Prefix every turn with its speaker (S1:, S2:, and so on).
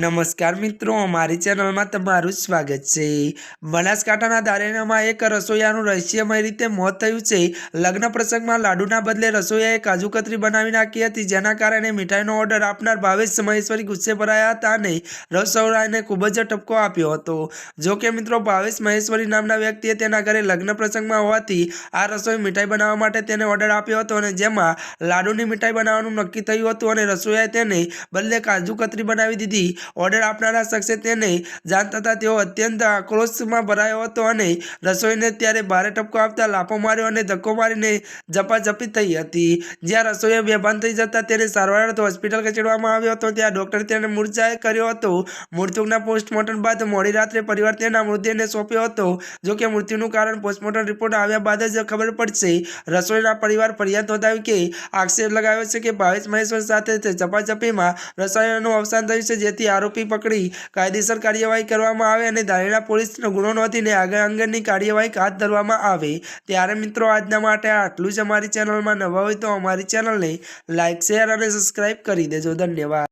S1: નમસ્કાર મિત્રો, અમારી ચેનલમાં તમારું સ્વાગત છે. બનાસકાંઠાના દારેનામાં એક રસોઈયાનું રહસ્યમય રીતે મોત થયું છે. લગ્ન પ્રસંગમાં લાડુના બદલે રસોઈયાએ કાજુ કતરી બનાવી નાખી હતી, જેના કારણે મીઠાઈનો ઓર્ડર આપનાર ભાવેશ મહેશ્વરી ગુસ્સે ભરાયા હતા અને રસોઈયાને ખૂબ જ ટપકો આપ્યો હતો. જો કે મિત્રો, ભાવેશ મહેશ્વરી નામના વ્યક્તિએ તેના ઘરે લગ્ન પ્રસંગમાં હોવાથી આ રસોઈ મીઠાઈ બનાવવા માટે તેને ઓર્ડર આપ્યો હતો અને જેમાં લાડુની મીઠાઈ બનાવવાનું નક્કી થયું હતું અને રસોઈયાએ તેને બદલે કાજુ કતરી બનાવી દીધી. ઓર્ડર આપનારા શખ્સે તેને જાણ થતાં તેઓ અત્યંત આક્રોશમાં ભરાયો હતો અને રસોઈને ત્યારે ભારે ટપકો આપતા લાફો માર્યો અને ધક્કો મારીને ઝપાઝપી થઈ હતી. જ્યાં રસોઈએ બેભાન થઈ જતા તેને સારવાર હોસ્પિટલ ખસેડવામાં આવ્યો હતો. ત્યાં ડૉક્ટરે તેને મૂર્છાએ કર્યો હતો. મૃત્યુના પોસ્ટમોર્ટમ બાદ મોડી રાત્રે પરિવાર તેના મૃતદેહને સોંપ્યો હતો. જો કે મૃત્યુનું કારણ પોસ્ટમોર્ટમ રિપોર્ટ આવ્યા બાદ જ ખબર પડશે. રસોઈના પરિવાર ફરિયાદ નોંધાવી કે આક્ષેપ લગાવ્યો છે કે ભાવેશ મહેશ્વર સાથે ઝપાઝપીમાં રસાયણનું અવસાન થયું છે, જેથી આરોપી પકડી કાયદેસર કાર્યવાહી કરવામાં આવે અને ધાનેરા પોલીસનો ગુનો નોંધીને આગળ અંગેની કાર્યવાહી હાથ ધરવામાં આવે. ત્યારે મિત્રો, આજના માટે આટલું જ અમારી ચેનલમાં નવા હોય તો અમારી ચેનલને લાઇક શેર અને સબસ્ક્રાઈબ કરી દેજો. ધન્યવાદ.